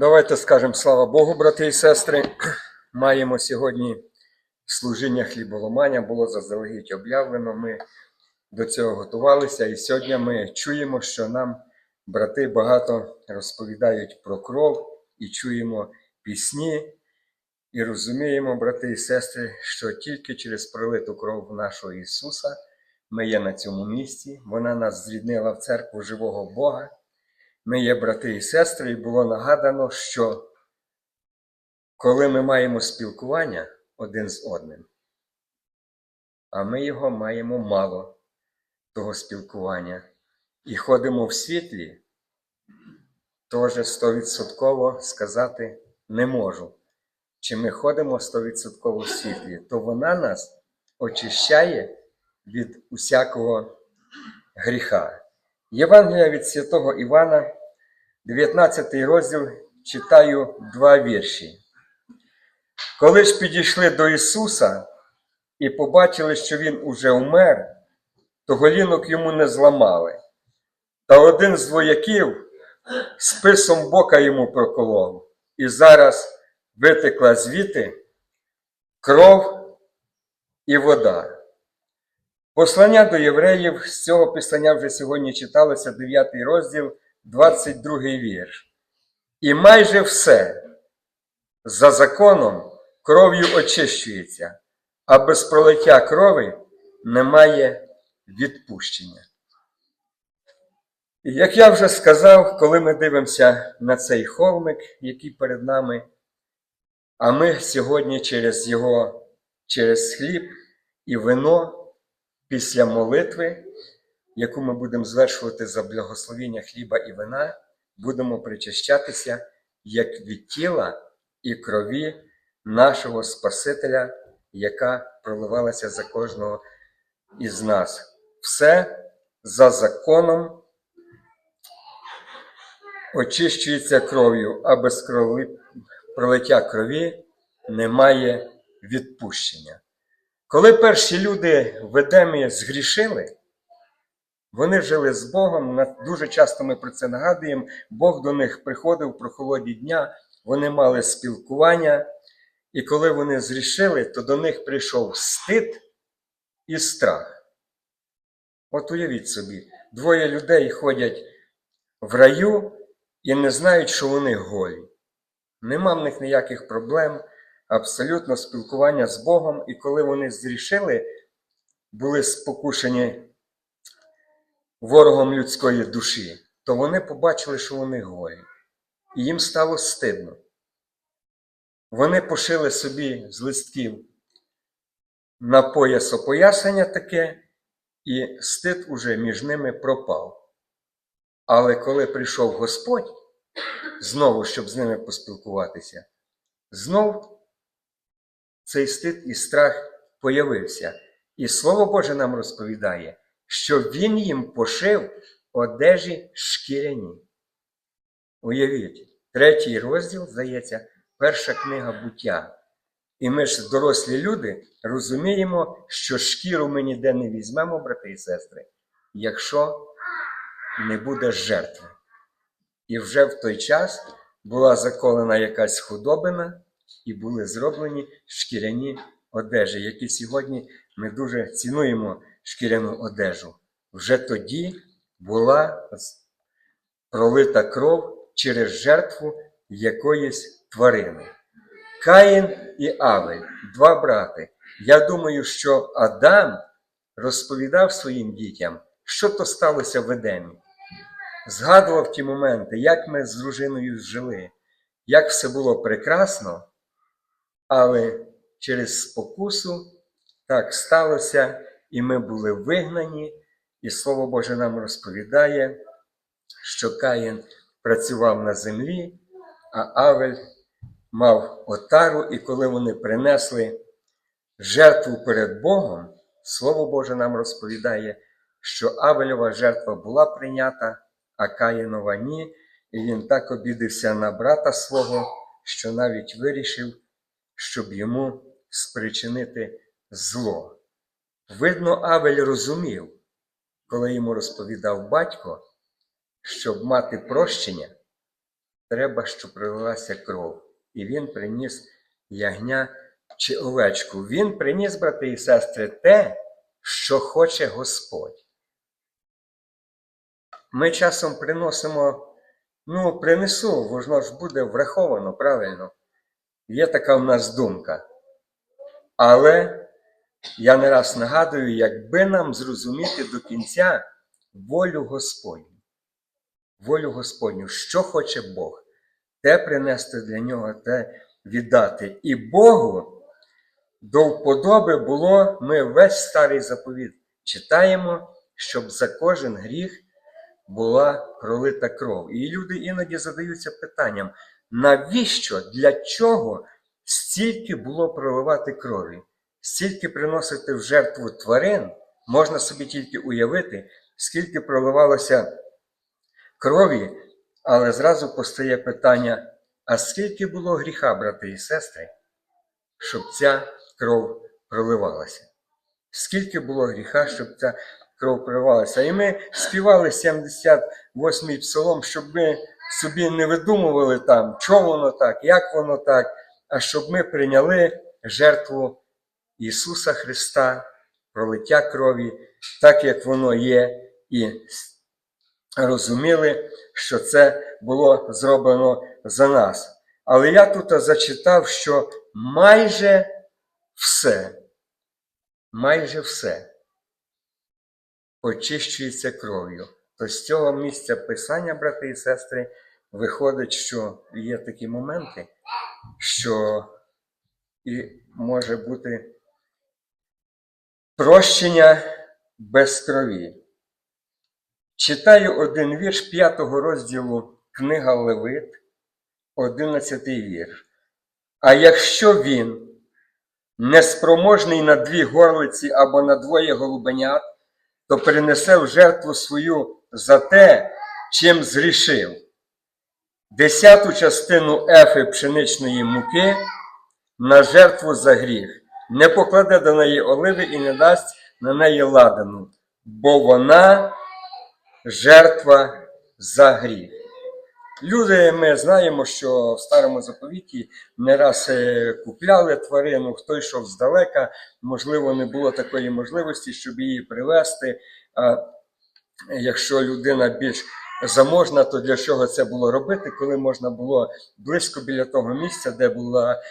Давайте скажемо слава Богу, брати і сестри. Маємо сьогодні служіння хліболомання, було заздалегідь об'явлено. Ми до цього готувалися, і сьогодні ми чуємо, що нам брати багато розповідають про кров і чуємо пісні, і розуміємо, брати і сестри, що тільки через пролиту кров нашого Ісуса ми є на цьому місці. Вона нас зріднила в церкву живого Бога. Ми є брати і сестри, і було нагадано, що коли ми маємо спілкування один з одним, а ми його маємо мало, того спілкування, і ходимо в світлі, теж стовідсотково сказати не можу. Чи ми ходимо стовідсотково в світлі, то вона нас очищає від усякого гріха. Євангелія від святого Івана, 19 розділ, читаю два вірші. Коли ж підійшли до Ісуса і побачили, що Він уже умер, то голінок йому не зламали. Та один з вояків списом бока йому проколов, і зараз витекла звідти кров і вода. Послання до євреїв з цього писання вже сьогодні читалося 9 розділ, 22 вірш. І майже все за законом кров'ю очищується, а без пролиття крови немає відпущення. Як я вже сказав, коли ми дивимося на цей холмик, який перед нами, а ми сьогодні через його, через хліб і вино після молитви, яку ми будемо звершувати за благословіння хліба і вина, будемо причащатися як від тіла і крові нашого Спасителя, яка проливалася за кожного із нас. Все за законом очищується кров'ю, а без крови, пролиття крові немає відпущення. Коли перші люди в Едемі згрішили, вони жили з Богом. Дуже часто ми про це нагадуємо. Бог до них приходив про холоді дня, вони мали спілкування, і коли вони зрішили, то до них прийшов стид і страх. От уявіть собі, двоє людей ходять в раю і не знають, що вони голі. Нема в них ніяких проблем, абсолютно спілкування з Богом, і коли вони зрішили, були спокушені ворогом людської душі, то вони побачили, що вони голі. І їм стало стидно. Вони пошили собі з листків на пояс опоясання таке, і стид уже між ними пропав. Але коли прийшов Господь, знову, щоб з ними поспілкуватися, знов цей стид і страх появився. І Слово Боже нам розповідає, що Він їм пошив одежі шкіряні. Уявіть, третій розділ, здається, перша книга буття. І ми ж, дорослі люди, розуміємо, що шкіру ми ніде не візьмемо, брати і сестри, якщо не буде жертви. І вже в той час була заколена якась худобина, і були зроблені шкіряні одежі, які сьогодні ми дуже цінуємо шкіряну одежу. Вже тоді була пролита кров через жертву якоїсь тварини. Каїн і Авель, два брати. Я думаю, що Адам розповідав своїм дітям, що то сталося в Едемі. Згадував ті моменти, як ми з дружиною жили, як все було прекрасно, але через спокусу так сталося, і ми були вигнані, і Слово Боже нам розповідає, що Каїн працював на землі, а Авель мав отару, і коли вони принесли жертву перед Богом, Слово Боже нам розповідає, що Авельова жертва була прийнята, а Каїнова ні, і він так обідився на брата свого, що навіть вирішив, щоб йому спричинити зло. Видно, Авель розумів, коли йому розповідав батько, щоб мати прощення, треба, щоб пролилася кров. І він приніс ягня чи овечку. Він приніс, брати і сестри, те, що хоче Господь. Ми часом приносимо, ну, принесу, воно ж буде враховано правильно. Є така в нас думка. Але я не раз нагадую, якби нам зрозуміти до кінця волю Господню. Волю Господню, що хоче Бог, те принести для нього, те віддати. І Богу до вподоби було, ми весь старий заповіт читаємо, щоб за кожен гріх була пролита кров. І люди іноді задаються питанням, навіщо, для чого стільки було проливати крові, стільки приносити в жертву тварин, можна собі тільки уявити, скільки проливалося крові, але зразу постає питання: а скільки було гріха, брати і сестри, щоб ця кров проливалася? Скільки було гріха, щоб ця кров проливалася? І ми співали 78-й псалом, щоб ми собі не видумували там, чому воно так, як воно так, а щоб ми прийняли жертву Ісуса Христа, пролиття крові, так як воно є, і розуміли, що це було зроблено за нас. Але я тут зачитав, що майже все, майже все очищується кров'ю. То з цього місця писання, брати і сестри, виходить, що є такі моменти, що і може бути прощення без крові. Читаю один вірш п'ятого розділу Книга Левит, одинадцятий вірш. А якщо він неспроможний на дві горлиці або на двоє голубенят, то принесе в жертву свою за те, чим зрішив. Десяту частину ефи пшеничної муки на жертву за гріх, не покладе до неї оливи і не дасть на неї ладану, бо вона жертва за гріх. Люди, ми знаємо, що в старому заповіті не раз е, купляли тварину, хто йшов здалека, можливо, не було такої можливості, щоб її привезти. Якщо людина більш заможна, то для чого це було робити, коли можна було близько біля того місця, де була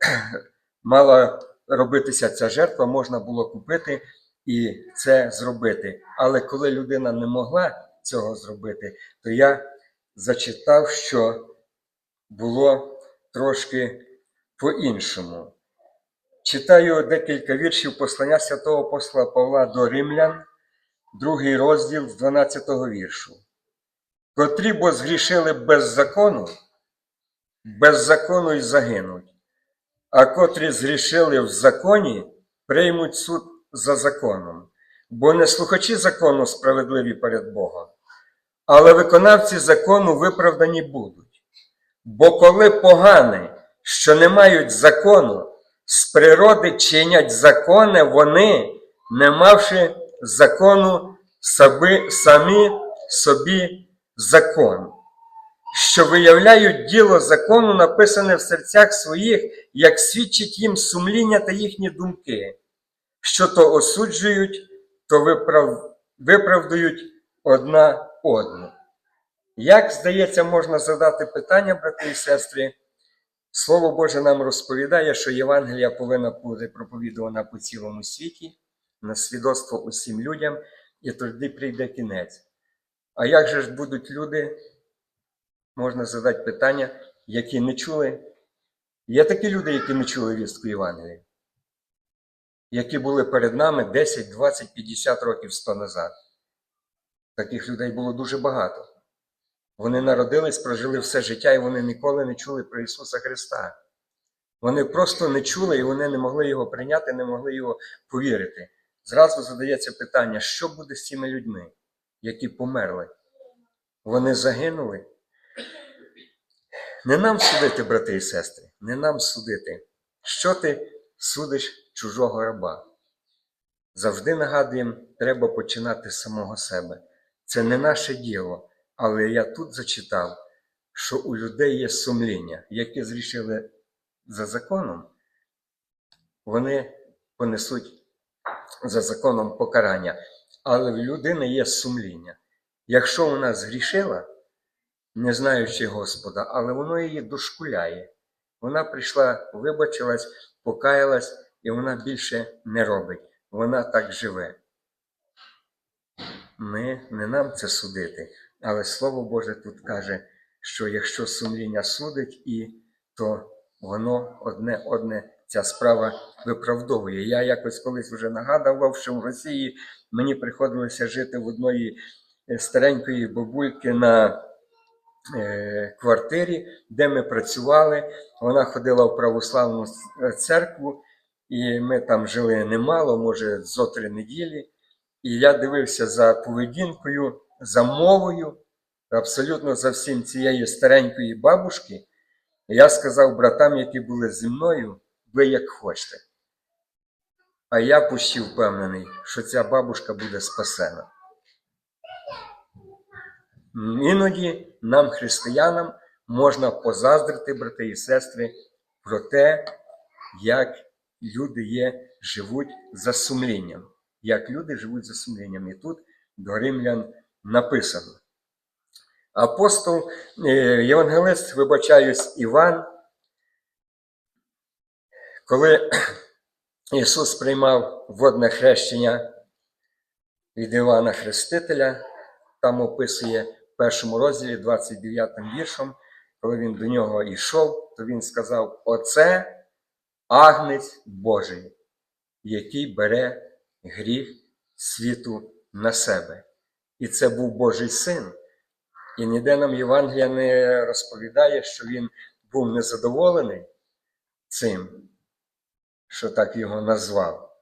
мала робитися ця жертва, можна було купити і це зробити. Але коли людина не могла цього зробити, то я зачитав, що було трошки по-іншому. Читаю декілька віршів послання святого апостола Павла до Римлян, другий розділ з 12 віршу. Котрі бо згрішили без закону, без закону й загинуть, а котрі згрішили в законі, приймуть суд за законом, бо не слухачі закону справедливі перед Богом, але виконавці закону виправдані будуть. Бо коли погани, що не мають закону, з природи чинять закони, вони, не мавши закону, самі, самі собі закон, що виявляють діло закону, написане в серцях своїх, як свідчить їм сумління та їхні думки, що то осуджують, то виправ... виправдують одна одну. Як, здається, можна задати питання, брати і сестри, Слово Боже нам розповідає, що Євангелія повинна бути проповідувана по цілому світі, на свідоцтво усім людям, і тоді прийде кінець. А як же ж будуть люди, можна задати питання, які не чули? Є такі люди, які не чули вістку Євангелія, які були перед нами 10, 20, 50 років 100 назад. Таких людей було дуже багато. Вони народились, прожили все життя, і вони ніколи не чули про Ісуса Христа. Вони просто не чули і вони не могли його прийняти, не могли його повірити. Зразу задається питання, що буде з цими людьми, які померли? Вони загинули. Не нам судити, брати і сестри, не нам судити. Що ти судиш чужого раба? Завжди нагадуємо, треба починати з самого себе. Це не наше діло. Але я тут зачитав, що у людей є сумління, які зрішили за законом, вони понесуть за законом покарання. Але в людини є сумління. Якщо вона згрішила, не знаючи Господа, але воно її дошкуляє. Вона прийшла, вибачилась, покаялась, і вона більше не робить. Вона так живе. Ми не нам це судити, але Слово Боже тут каже, що якщо сумління судить, і, то воно одне одне ця справа виправдовує. Я якось колись вже нагадував, що в Росії мені приходилося жити в одної е, старенької бабульки на е, квартирі, де ми працювали. Вона ходила в православну церкву, і ми там жили немало, може, зо три неділі. І я дивився за поведінкою, за мовою, абсолютно за всім цієї старенької бабушки. Я сказав братам, які були зі мною, ви як хочете. А я пущі впевнений, що ця бабушка буде спасена. Іноді нам, християнам, можна позаздрити, брати і сестри, про те, як люди є, живуть за сумлінням. Як люди живуть за сумлінням. І тут до римлян написано. Апостол, е, євангелист, вибачаюсь, Іван, коли Ісус приймав водне хрещення від Івана Хрестителя, там описує в першому розділі 29 віршом, коли він до нього йшов, то він сказав: Оце агнець Божий, який бере гріх світу на себе. І це був Божий син. І ніде нам Євангелія не розповідає, що він був незадоволений цим, що так його назвав.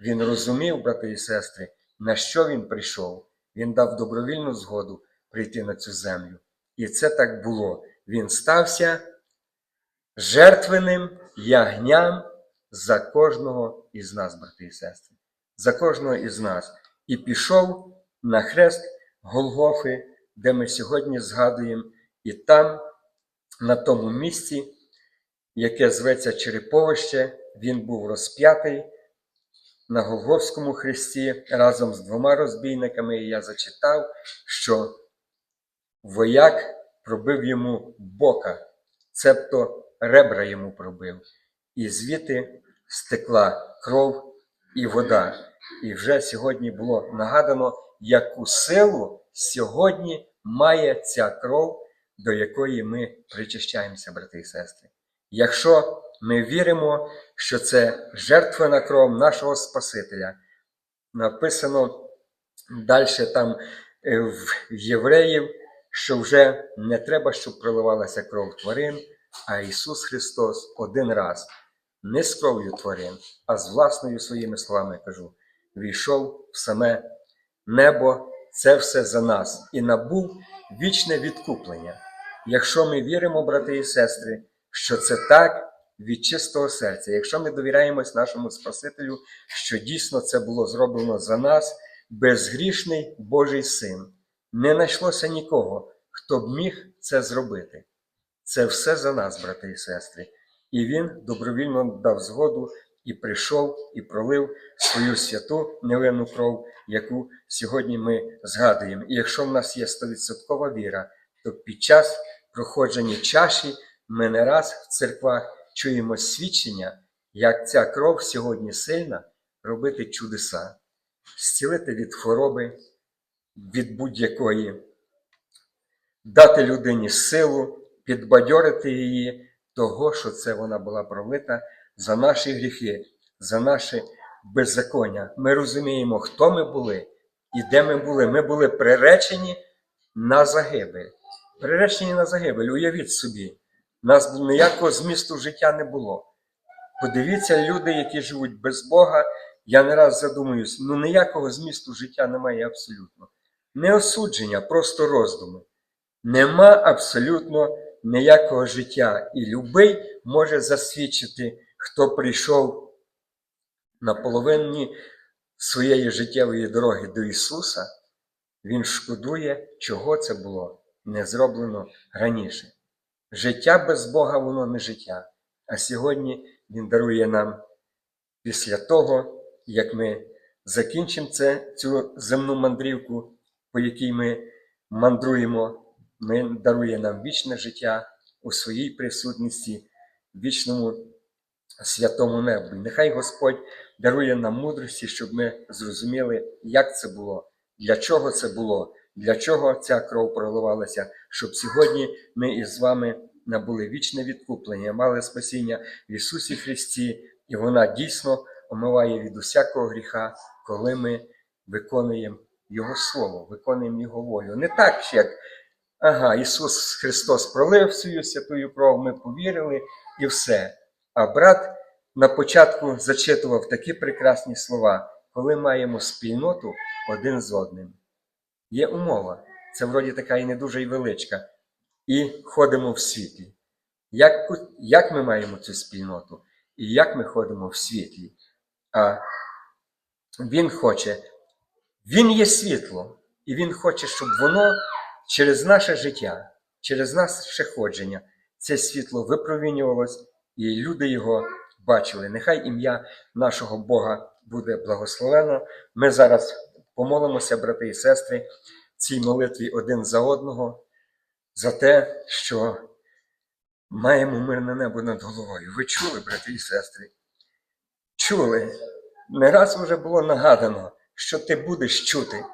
Він розумів, брати і сестри, на що він прийшов. Він дав добровільну згоду прийти на цю землю. І це так було. Він стався жертвеним ягням за кожного із нас, брати і сестри, за кожного із нас. І пішов на хрест Голгофи, де ми сьогодні згадуємо, і там, на тому місці, яке зветься Череповище, він був розп'ятий на Голгофському хресті разом з двома розбійниками. І я зачитав, що вояк пробив йому бока, цебто ребра йому пробив, і звідти стекла кров і вода. І вже сьогодні було нагадано, яку силу сьогодні має ця кров, до якої ми причащаємося, брати і сестри. Якщо ми віримо, що це жертвена кров нашого Спасителя, написано далі там е, в євреїв, що вже не треба, щоб проливалася кров тварин, а Ісус Христос один раз, не з кров'ю тварин, а з власною своїми словами кажу, війшов в саме небо, це все за нас і набув вічне відкуплення. Якщо ми віримо, брати і сестри, що це так від чистого серця, якщо ми довіряємось нашому Спасителю, що дійсно це було зроблено за нас, безгрішний Божий син, не знайшлося нікого, хто б міг це зробити. Це все за нас, брати і сестри. І він добровільно дав згоду і прийшов, і пролив свою святу невинну кров, яку сьогодні ми згадуємо. І якщо в нас є стовідсоткова віра, то під час проходження чаші ми не раз в церквах чуємо свідчення, як ця кров сьогодні сильна робити чудеса, зцілити від хвороби, від будь-якої, дати людині силу, підбадьорити її того, що це вона була пролита за наші гріхи, за наші беззаконня. Ми розуміємо, хто ми були і де ми були. Ми були приречені на загибель. Приречені на загибель, уявіть собі, нас ніякого змісту життя не було. Подивіться, люди, які живуть без Бога, я не раз задумуюсь, ну ніякого змісту життя немає абсолютно. Не осудження, просто роздуми. Нема абсолютно ніякого життя. І любий може засвідчити, хто прийшов на половині своєї життєвої дороги до Ісуса, Він шкодує, чого це було. не зроблено раніше. Життя без Бога воно не життя. А сьогодні Він дарує нам після того, як ми закінчимо це, цю земну мандрівку, по якій ми мандруємо, ми дарує нам вічне життя у своїй присутності, вічному святому небі. Нехай Господь дарує нам мудрості, щоб ми зрозуміли, як це було, для чого це було, для чого ця кров проливалася, щоб сьогодні ми із вами набули вічне відкуплення, мали спасіння в Ісусі Христі, і вона дійсно омиває від усякого гріха, коли ми виконуємо Його Слово, виконуємо Його волю. Не так, як ага, Ісус Христос пролив свою святую кров, ми повірили і все. А брат на початку зачитував такі прекрасні слова, коли маємо спільноту один з одним. Є умова, це вроді така і не дуже й величка, і ходимо в світлі. Як, як ми маємо цю спільноту? І як ми ходимо в світлі? А Він хоче, Він є світло, і Він хоче, щоб воно через наше життя, через наше ходження, це світло випромінювалось, і люди його бачили. Нехай ім'я нашого Бога буде благословено. Ми зараз помолимося, брати і сестри, цій молитві один за одного, за те, що маємо мирне небо над головою. Ви чули, брати і сестри? Чули. Не раз вже було нагадано, що ти будеш чути.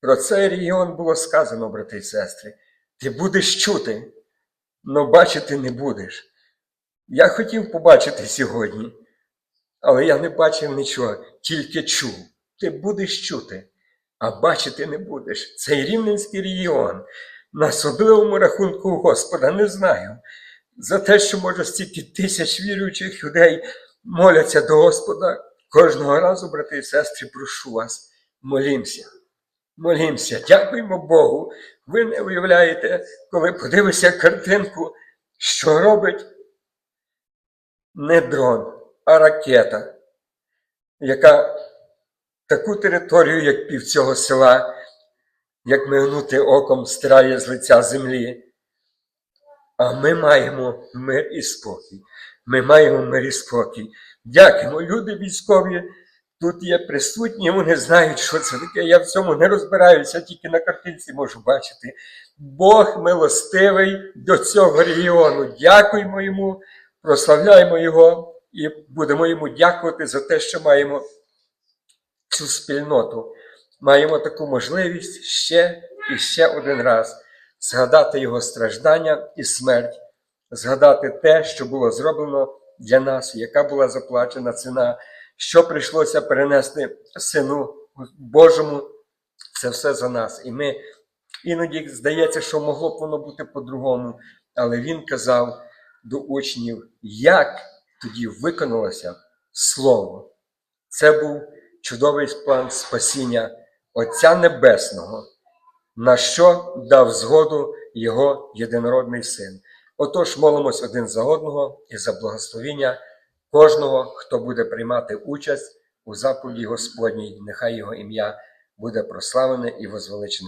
Про цей регіон було сказано, брати і сестри. Ти будеш чути, але бачити не будеш. Я хотів побачити сьогодні, але я не бачив нічого, тільки чув. Ти будеш чути, а бачити не будеш. Цей Рівненський регіон на особливому рахунку Господа не знаю. За те, що може стільки тисяч віруючих людей моляться до Господа. Кожного разу, брати і сестри, прошу вас, молімся. Молімся, дякуємо Богу. Ви не уявляєте, коли подивишся картинку, що робить не дрон, а ракета, яка таку територію, як пів цього села, як мигнути оком стирає з лиця землі. А ми маємо мир і спокій. Ми маємо мир і спокій. Дякуємо. Люди військові тут є присутні, вони знають, що це таке. Я в цьому не розбираюся, тільки на картинці можу бачити. Бог милостивий до цього регіону. Дякуємо йому, прославляємо його і будемо йому дякувати за те, що маємо цю спільноту. Маємо таку можливість ще і ще один раз згадати його страждання і смерть, згадати те, що було зроблено для нас, яка була заплачена ціна, що прийшлося перенести Сину Божому. Це все за нас. І ми іноді здається, що могло б воно бути по-другому. Але він казав до учнів, як тоді виконалося Слово. Це був чудовий план спасіння Отця Небесного, на що дав згоду Його єдинородний син. Отож, молимось один за одного і за благословіння кожного, хто буде приймати участь у заповіді Господній. Нехай його ім'я буде прославлене і возвеличене